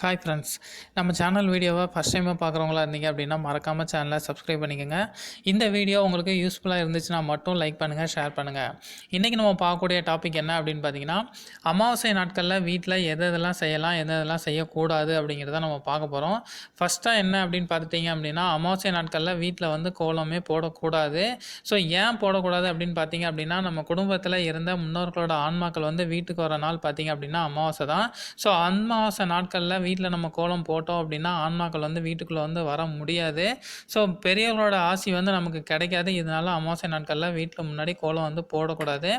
Hi friends நம்ம channel வீடியோவை first டைமாக பார்க்குறவங்களா இருந்தீங்க அப்படின்னா மறக்காமல் சேனலை சப்ஸ்கிரைப் பண்ணிக்கோங்க. இந்த வீடியோ உங்களுக்கு யூஸ்ஃபுல்லாக இருந்துச்சுன்னா மட்டும் லைக் பண்ணுங்கள் ஷேர் பண்ணுங்கள் இன்றைக்கி நம்ம பார்க்கக்கூடிய டாபிக் என்ன அப்படின்னு பார்த்தீங்கன்னா அமாவாசை நாட்களில் வீட்டில் எது எதெல்லாம் செய்யலாம் எது எதெல்லாம் செய்யக்கூடாது அப்படிங்கிறத நம்ம பார்க்க போகிறோம் ஃபஸ்ட்டாக என்ன அப்படின்னு பார்த்துட்டிங்க அப்படின்னா அமாவாசை நாட்களில் வீட்டில் வந்து கோலமே போடக்கூடாது. ஸோ ஏன் போடக்கூடாது அப்படின்னு பார்த்தீங்க அப்படின்னா நம்ம குடும்பத்தில் இருந்த முன்னோர்களோட ஆன்மாக்கள் வந்து வீட்டுக்கு வர நாள் பார்த்தீங்க அப்படின்னா அமாவாசை தான். ஸோ அமாவாசை நாட்களில் வீட்டில் நம்ம கோலம் போட்டோம் அப்படின்னா ஆன்மாக்கள் வந்து வீட்டுக்குள்ளே வந்து வர முடியாது. ஸோ பெரியவர்களோட ஆசி வந்து நமக்கு கிடைக்காது. இதனால அமாவாசை நாட்களில் வீட்டில் முன்னாடி கோலம் வந்து போடக்கூடாது.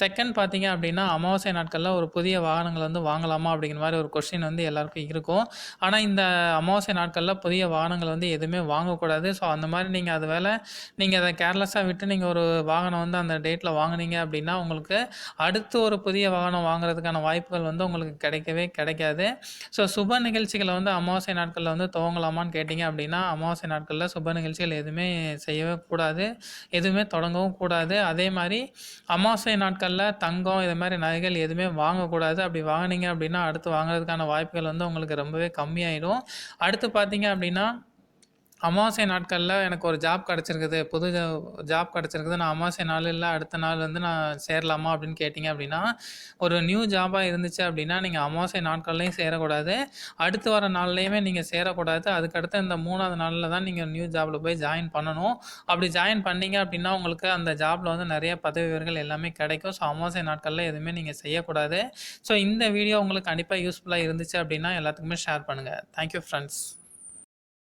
செகண்ட் பார்த்தீங்க அப்படின்னா அமாவாசை நாட்களில் ஒரு புதிய வாகனங்கள் வந்து வாங்கலாமா அப்படிங்கிற மாதிரி ஒரு கொஸ்டின் வந்து எல்லாருக்கும் இருக்கும். ஆனால் இந்த அமாவாசை நாட்களில் புதிய வாகனங்கள் வந்து எதுவுமே வாங்கக்கூடாது. ஸோ அந்த மாதிரி நீங்கள் அது வேலை நீங்கள் அதை கேர்லெஸ்ஸாக விட்டு நீங்கள் ஒரு வாகனம் வந்து அந்த டேட்டில் வாங்குனீங்க அப்படின்னா உங்களுக்கு அடுத்து ஒரு புதிய வாகனம் வாங்குறதுக்கான வாய்ப்புகள் வந்து உங்களுக்கு கிடைக்கவே கிடைக்காது. ஸோ சுப நிகழ்ச்சிகளை வந்து அமாவாசை நாட்களில் வந்து துவங்கலாமான்னு கேட்டிங்க அப்படின்னா அமாவாசை நாட்களில் சுப நிகழ்ச்சிகள் எதுவுமே செய்யவே கூடாது. எதுவுமே தொடங்கவும் கூடாது. அதே மாதிரி அமாவாசை நாட்களில் தங்கம் இது மாதிரி நகைகள் எதுவுமே வாங்கக்கூடாது அப்படி வாங்கினீங்க அப்படின்னா அடுத்து வாங்குறதுக்கான வாய்ப்புகள் வந்து உங்களுக்கு ரொம்பவே கம்மியாயிடும். அடுத்து பார்த்தீங்க அப்படின்னா அமாவாசை நாட்களில் எனக்கு ஒரு ஜாப் கிடச்சிருக்குது. புது ஜாப் கிடச்சிருக்குது. நான் அமாவாசை நாள் இல்லை அடுத்த நாள் வந்து நான் சேரலாமா அப்படின்னு கேட்டிங்க அப்படின்னா ஒரு நியூ ஜாபாக இருந்துச்சு அப்படின்னா நீங்கள் அமாவாசை நாட்கள்லையும் சேரக்கூடாது. அடுத்து வர நாள்லேயுமே நீங்கள் சேரக்கூடாது. அதுக்கடுத்து இந்த மூணாவது நாளில் தான் நீங்கள் நியூ ஜாபில் போய் ஜாயின் பண்ணணும். அப்படி ஜாயின் பண்ணீங்க அப்படின்னா உங்களுக்கு அந்த ஜாபில் வந்து நிறைய பதவி உயர்கள் எல்லாமே கிடைக்கும். ஸோ அமாவாசை நாட்களில் எதுவுமே நீங்கள் செய்யக்கூடாது. ஸோ இந்த வீடியோ உங்களுக்கு கண்டிப்பாக யூஸ்ஃபுல்லாக இருந்துச்சு அப்படின்னா எல்லாத்துக்குமே ஷேர் பண்ணுங்கள் தேங்க்யூ ஃப்ரெண்ட்ஸ்